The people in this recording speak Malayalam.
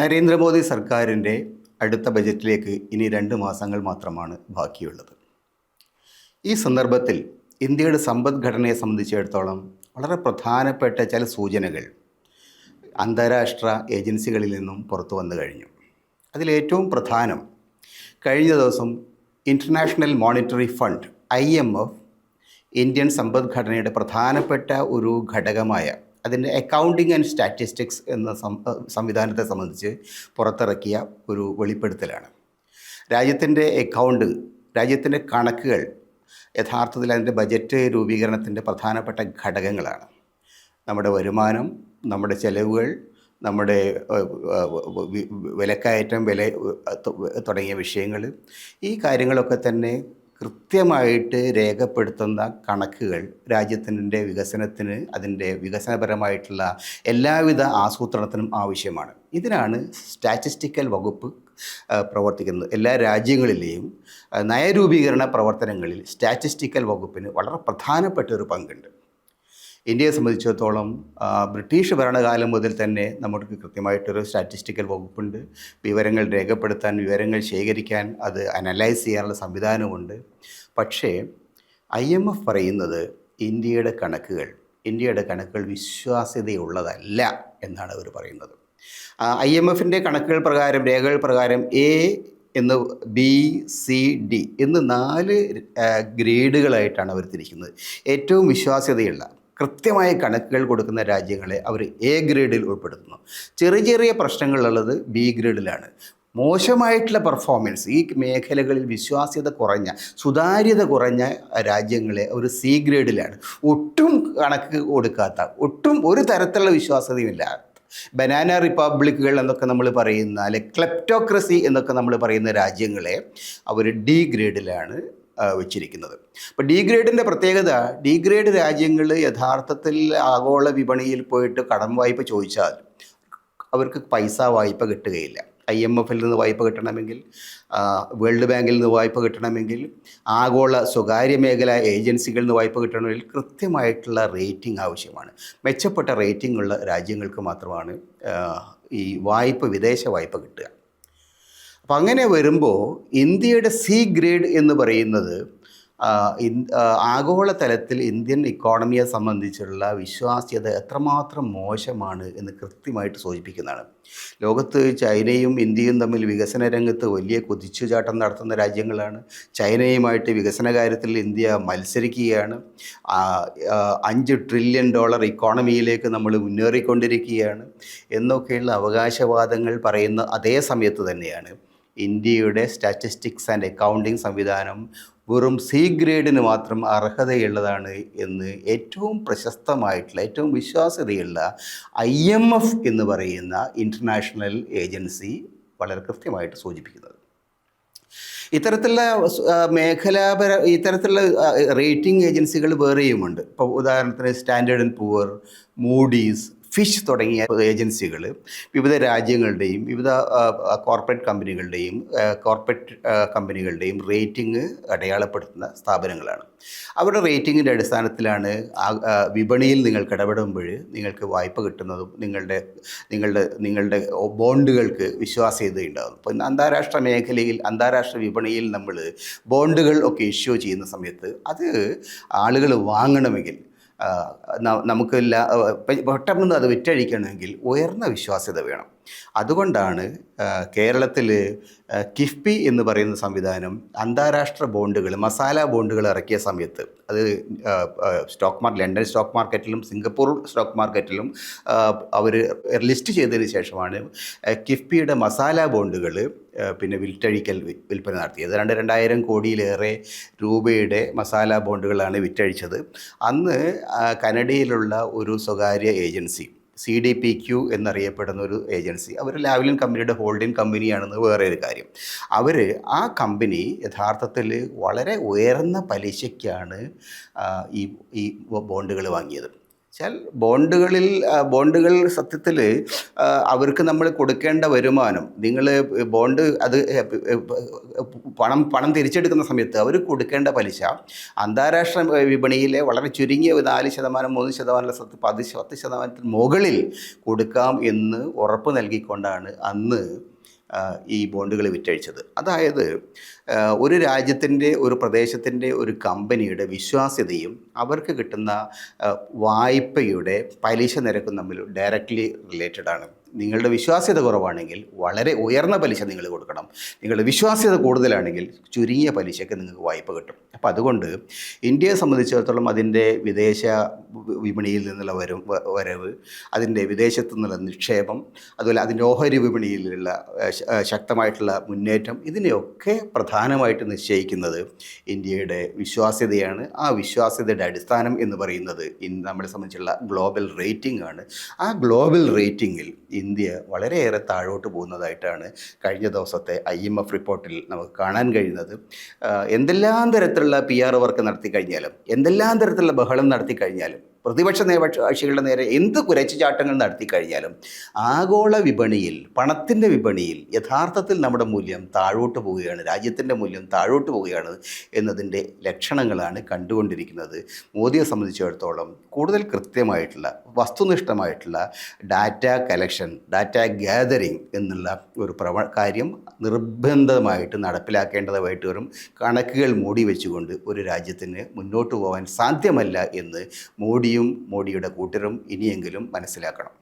നരേന്ദ്രമോദി സർക്കാരിന്റെ അടുത്ത ബജറ്റിലേക്ക് ഇനി രണ്ട് മാസങ്ങൾ മാത്രമാണ് ബാക്കിയുള്ളത്. ഈ സന്ദർഭത്തിൽ ഇന്ത്യയുടെ സമ്പദ്ഘടനയെ സംബന്ധിച്ചിടത്തോളം വളരെ പ്രധാനപ്പെട്ട ചില സൂചനകൾ അന്താരാഷ്ട്ര ഏജൻസികളിൽ നിന്നും പുറത്തു വന്നു കഴിഞ്ഞു. അതിലേറ്റവും പ്രധാനം കഴിഞ്ഞ ദിവസം international monetary fund I M F Indian സമ്പദ്ഘടനയുടെ പ്രധാനപ്പെട്ട ഒരു ഘടകമായ അതിന്റെ അക്കൗണ്ടിങ് ആൻഡ് സ്റ്റാറ്റിസ്റ്റിക്സ് എന്ന സംവിധാനത്തെ സംബന്ധിച്ച് പുറത്തിറക്കിയ ഒരു വെളിപ്പെടുത്തലാണ്. രാജ്യത്തിന്റെ അക്കൗണ്ട് രാജ്യത്തിന്റെ കണക്കുകൾ യഥാർത്ഥത്തിൽ അതിന്റെ ബജറ്റ് രൂപീകരണത്തിന്റെ പ്രധാനപ്പെട്ട ഘടകങ്ങളാണ്. നമ്മുടെ വരുമാനം നമ്മുടെ ചെലവുകൾ നമ്മുടെ വിലക്കയറ്റം വില തുടങ്ങിയ വിഷയങ്ങൾ ഈ കാര്യങ്ങളൊക്കെ തന്നെ കൃത്യമായിട്ട് രേഖപ്പെടുത്തുന്ന കണക്കുകൾ രാജ്യത്തിന്റെ വികസനത്തിന് അതിന്റെ വികസനപരമായിട്ടുള്ള എല്ലാവിധ ആസൂത്രണത്തിനും ആവശ്യമാണ്. ഇതിനാണ് സ്റ്റാറ്റിസ്റ്റിക്കൽ വകുപ്പ് പ്രവർത്തിക്കുന്നത്. എല്ലാ രാജ്യങ്ങളിലെയും നയരൂപീകരണ പ്രവർത്തനങ്ങളിൽ സ്റ്റാറ്റിസ്റ്റിക്കൽ വകുപ്പിന് വളരെ പ്രധാനപ്പെട്ട ഒരു പങ്കുണ്ട്. ഇന്ത്യയെ സംബന്ധിച്ചിടത്തോളം ബ്രിട്ടീഷ് ഭരണകാലം മുതൽ തന്നെ നമുക്ക് കൃത്യമായിട്ടൊരു സ്റ്റാറ്റിസ്റ്റിക്കൽ വകുപ്പുണ്ട്. വിവരങ്ങൾ രേഖപ്പെടുത്താൻ വിവരങ്ങൾ ശേഖരിക്കാൻ അത് അനലൈസ് ചെയ്യാനുള്ള സംവിധാനമുണ്ട് പക്ഷേ ഐ എം എഫ് പറയുന്നത് ഇന്ത്യയുടെ കണക്കുകൾ ഇന്ത്യയുടെ കണക്കുകൾ വിശ്വാസ്യതയുള്ളതല്ല എന്നാണ് അവർ പറയുന്നത്. ഐ എം എഫിന്റെ കണക്കുകൾ പ്രകാരം രേഖകൾ പ്രകാരം എ എന്ന് ബി സി ഡി എന്ന് നാല് ഗ്രേഡുകളായിട്ടാണ് അവർ തിരിക്കുന്നത്. ഏറ്റവും വിശ്വാസ്യതയുള്ള കൃത്യമായ കണക്കുകൾ കൊടുക്കുന്ന രാജ്യങ്ങളെ അവർ എ ഗ്രേഡിൽ ഉൾപ്പെടുത്തുന്നു. ചെറിയ ചെറിയ പ്രശ്നങ്ങളുള്ളത് ബി ഗ്രേഡിലാണ്. മോശമായിട്ടുള്ള പെർഫോമൻസ് ഈ മേഖലകളിൽ വിശ്വാസ്യത കുറഞ്ഞ സുതാര്യത കുറഞ്ഞ രാജ്യങ്ങളെ ഒരു സി ഗ്രേഡിലാണ്. ഒട്ടും കണക്ക് കൊടുക്കാത്ത ഒട്ടും ഒരു തരത്തിലുള്ള വിശ്വാസ്യതയുമില്ല. ബനാന റിപ്പബ്ലിക്കുകൾ എന്നൊക്കെ നമ്മൾ പറയുന്ന അല്ലെ ക്ലെപ്റ്റോക്രസി എന്നൊക്കെ നമ്മൾ പറയുന്ന രാജ്യങ്ങളെ അവർ ഡി ഗ്രേഡിലാണ്. വെച്ചിരിക്കുന്നത്. അപ്പോൾ ഡിഗ്രേഡിന്റെ പ്രത്യേകത ഡിഗ്രേഡ് രാജ്യങ്ങൾ യഥാർത്ഥത്തിൽ ആഗോള വിപണിയിൽ പോയിട്ട് കടം വായ്പ ചോദിച്ചാൽ അവർക്ക് പൈസ വായ്പ കിട്ടുകയില്ല. ഐ എം എഫിൽ നിന്ന് വായ്പ കിട്ടണമെങ്കിൽ വേൾഡ് ബാങ്കിൽ നിന്ന് വായ്പ കിട്ടണമെങ്കിൽ ആഗോള സ്വകാര്യ മേഖല ഏജൻസികളിൽ നിന്ന് വായ്പ കിട്ടണമെങ്കിൽ കൃത്യമായിട്ടുള്ള റേറ്റിംഗ് ആവശ്യമാണ്. മെച്ചപ്പെട്ട റേറ്റിംഗ് ഉള്ള രാജ്യങ്ങൾക്ക് മാത്രമാണ് ഈ വായ്പ വിദേശ വായ്പ കിട്ടുക. അപ്പം അങ്ങനെ വരുമ്പോൾ ഇന്ത്യയുടെ സി ഗ്രേഡ് എന്ന് പറയുന്നത് ആഗോള തലത്തിൽ ആഗോളതലത്തിൽ ഇന്ത്യൻ ഇക്കോണമിയെ സംബന്ധിച്ചുള്ള വിശ്വാസ്യത എത്രമാത്രം മോശമാണ് എന്ന് കൃത്യമായിട്ട് സൂചിപ്പിക്കുന്നതാണ്. ലോകത്ത് ചൈനയും ഇന്ത്യയും തമ്മിൽ വികസന രംഗത്ത് വലിയ കുതിച്ചുചാട്ടം നടത്തുന്ന രാജ്യങ്ങളാണ്. ചൈനയുമായിട്ട് വികസന കാര്യത്തിൽ ഇന്ത്യ മത്സരിക്കുകയാണ്. അഞ്ച് ട്രില്യൺ ഡോളർ ഇക്കോണമിയിലേക്ക് നമ്മൾ മുന്നേറിക്കൊണ്ടിരിക്കുകയാണ്. എന്നൊക്കെയുള്ള അവകാശവാദങ്ങൾ പറയുന്ന അതേ സമയത്ത് തന്നെയാണ്. ഇന്ത്യയുടെ സ്റ്റാറ്റിസ്റ്റിക്സ് ആൻഡ് അക്കൗണ്ടിംഗ് സംവിധാനം വെറും സി ഗ്രേഡിന് മാത്രം അർഹതയുള്ളതാണ് എന്ന് ഏറ്റവും പ്രശസ്തമായിട്ടുള്ള ഏറ്റവും വിശ്വാസ്യതയുള്ള ഐ എം എഫ് എന്ന് പറയുന്ന ഇന്റർനാഷണൽ ഏജൻസി വളരെ കൃത്യമായിട്ട് സൂചിപ്പിക്കുന്നത്. ഇത്തരത്തിലുള്ള മേഖലാപര ഇത്തരത്തിലുള്ള റേറ്റിംഗ് ഏജൻസികൾ വേറെയുമുണ്ട്. ഇപ്പോൾ ഉദാഹരണത്തിന് Standard and Poor Moody's Fitch തുടങ്ങിയ ഏജൻസികൾ വിവിധ രാജ്യങ്ങളുടെയും വിവിധ കോർപ്പറേറ്റ് കമ്പനികളുടെയും കോർപ്പറേറ്റ് കമ്പനികളുടെയും റേറ്റിംഗ് അടയാളപ്പെടുത്തുന്ന സ്ഥാപനങ്ങളാണ്. അവരുടെ റേറ്റിങ്ങിന്റെ അടിസ്ഥാനത്തിലാണ് വിപണിയിൽ നിങ്ങൾക്ക് ഇടപെടുമ്പോൾ നിങ്ങൾക്ക് വായ്പ കിട്ടുന്നതും നിങ്ങളുടെ നിങ്ങളുടെ നിങ്ങളുടെ ബോണ്ടുകൾക്ക് വിശ്വാസ്യത ഉണ്ടാകും ഇപ്പോൾ അന്താരാഷ്ട്ര മേഖലയിൽ അന്താരാഷ്ട്ര വിപണിയിൽ നമ്മൾ ബോണ്ടുകൾ ഒക്കെ ഇഷ്യൂ ചെയ്യുന്ന സമയത്ത് അത് ആളുകൾ വാങ്ങണമെങ്കിൽ നമുക്ക് പെട്ടെന്ന് അത് വിറ്റഴിക്കണമെങ്കിൽ ഉയർന്ന വിശ്വാസ്യത വേണം. അതുകൊണ്ടാണ് കേരളത്തിൽ കിഫ്ബി എന്ന് പറയുന്ന സംവിധാനം അന്താരാഷ്ട്ര ബോണ്ടുകൾ മസാല ബോണ്ടുകൾ ഇറക്കിയ സമയത്ത് അത് സ്റ്റോക്ക് മാർക്കറ്റ് ലണ്ടൻ സ്റ്റോക്ക് മാർക്കറ്റിലും സിംഗപ്പൂർ സ്റ്റോക്ക് മാർക്കറ്റിലും അവർ ലിസ്റ്റ് ചെയ്തതിന് ശേഷമാണ് കിഫ്ബിയുടെ മസാല ബോണ്ടുകൾ പിന്നെ വിറ്റഴിക്കൽ വിൽപ്പന നടത്തി. രണ്ട് രണ്ടായിരം കോടിയിലേറെ രൂപയുടെ മസാല ബോണ്ടുകളാണ് വിറ്റഴിച്ചത്. അന്ന് കനഡയിലുള്ള ഒരു സ്വകാര്യ agency C D P Q എന്നറിയപ്പെടുന്ന ഒരു ഏജൻസി അവർ ലാവലിൻ കമ്പനിയുടെ ഹോൾഡിംഗ് കമ്പനിയാണെന്ന് വേറെ ഒരു കാര്യം. അവർ ആ കമ്പനി യഥാർത്ഥത്തിൽ വളരെ ഉയർന്ന പലിശയ്ക്കാണ് ഈ ഈ ബോണ്ടുകൾ വാങ്ങിയത്. വെച്ചാൽ ബോണ്ടുകളിൽ ബോണ്ടുകൾ സത്യത്തിൽ അവർക്ക് നമ്മൾ കൊടുക്കേണ്ട വരുമാനം നിങ്ങൾ ബോണ്ട് അത് പണം പണം തിരിച്ചെടുക്കുന്ന സമയത്ത് അവർ കൊടുക്കേണ്ട പലിശ അന്താരാഷ്ട്ര വിപണിയിലെ വളരെ ചുരുങ്ങിയ നാല് ശതമാനം മൂന്ന് ശതമാനം സത്ത് പത് പത്ത് ശതമാനത്തിന് മുകളിൽ കൊടുക്കാം എന്ന് ഉറപ്പ് നൽകിക്കൊണ്ടാണ് അന്ന് ഈ ബോണ്ടുകൾ വിറ്റഴിച്ചത്. അതായത് ഒരു രാജ്യത്തിന്റെ ഒരു പ്രദേശത്തിന്റെ ഒരു കമ്പനിയുടെ വിശ്വാസ്യതയും അവർക്ക് കിട്ടുന്ന വായ്പയുടെ പലിശ നിരക്കും തമ്മിൽ ഡയറക്റ്റ്ലി റിലേറ്റഡ് ആണ്. നിങ്ങളുടെ വിശ്വാസ്യത കുറവാണെങ്കിൽ വളരെ ഉയർന്ന പലിശ നിങ്ങൾ കൊടുക്കണം. നിങ്ങളുടെ വിശ്വാസ്യത കൂടുതലാണെങ്കിൽ ചുരുങ്ങിയ പലിശയ്ക്ക് നിങ്ങൾക്ക് വായ്പ കിട്ടും. അപ്പോൾ അതുകൊണ്ട് ഇന്ത്യയെ സംബന്ധിച്ചിടത്തോളം അതിന്റെ വിദേശ വിപണിയിൽ നിന്നുള്ള വരും വരവ് അതിന്റെ വിദേശത്തു നിന്നുള്ള നിക്ഷേപം അതുപോലെ അതിന്റെ ഓഹരി വിപണിയിലുള്ള ശക്തമായിട്ടുള്ള മുന്നേറ്റം ഇതിനെയൊക്കെ പ്രധാനമായിട്ട് നിശ്ചയിക്കുന്നത് ഇന്ത്യയുടെ വിശ്വാസ്യതയാണ്. ആ വിശ്വാസ്യതയുടെ അടിസ്ഥാനം എന്ന് പറയുന്നത് ഇന്ന് നമ്മളെ സംബന്ധിച്ചുള്ള ഗ്ലോബൽ റേറ്റിംഗ് ആണ്. ആ ഗ്ലോബൽ റേറ്റിംഗിൽ ഇന്ത്യ വളരെയേറെ താഴോട്ട് പോകുന്നതായിട്ടാണ് കഴിഞ്ഞ ദിവസത്തെ ഐ എം എഫ് റിപ്പോർട്ടിൽ നമുക്ക് കാണാൻ കഴിയുന്നത്. എന്തെല്ലാം തരത്തിലുള്ള പി ആർ വർക്ക് നടത്തി കഴിഞ്ഞാലും എന്തെല്ലാം തരത്തിലുള്ള ബഹളം നടത്തി കഴിഞ്ഞാലും പ്രതിപക്ഷ കക്ഷികളുടെ നേരെ എന്ത് കുരച്ചുചാട്ടങ്ങൾ നടത്തി കഴിഞ്ഞാലും ആഗോള വിപണിയിൽ പണത്തിന്റെ വിപണിയിൽ യഥാർത്ഥത്തിൽ നമ്മുടെ മൂല്യം താഴോട്ട് പോവുകയാണ് രാജ്യത്തിന്റെ മൂല്യം താഴോട്ട് പോവുകയാണ് എന്നതിന്റെ ലക്ഷണങ്ങളാണ് കണ്ടുകൊണ്ടിരിക്കുന്നത്. മോദിയെ സംബന്ധിച്ചിടത്തോളം കൂടുതൽ കൃത്യമായിട്ടുള്ള വസ്തുനിഷ്ഠമായിട്ടുള്ള ഡാറ്റ കലക്ഷൻ ഡാറ്റ ഗ്യാതറിങ് എന്നുള്ള ഒരു പ്രവ കാര്യം നിർബന്ധമായിട്ട് നടപ്പിലാക്കേണ്ടതായിട്ട് വരും. കണക്കുകൾ മൂടി വെച്ചുകൊണ്ട് ഒരു രാജ്യത്തിന് മുന്നോട്ട് പോകാൻ സാധ്യമല്ല എന്ന് മോഡിയും മോഡിയുടെ കൂട്ടരും ഇനിയെങ്കിലും മനസ്സിലാക്കണം.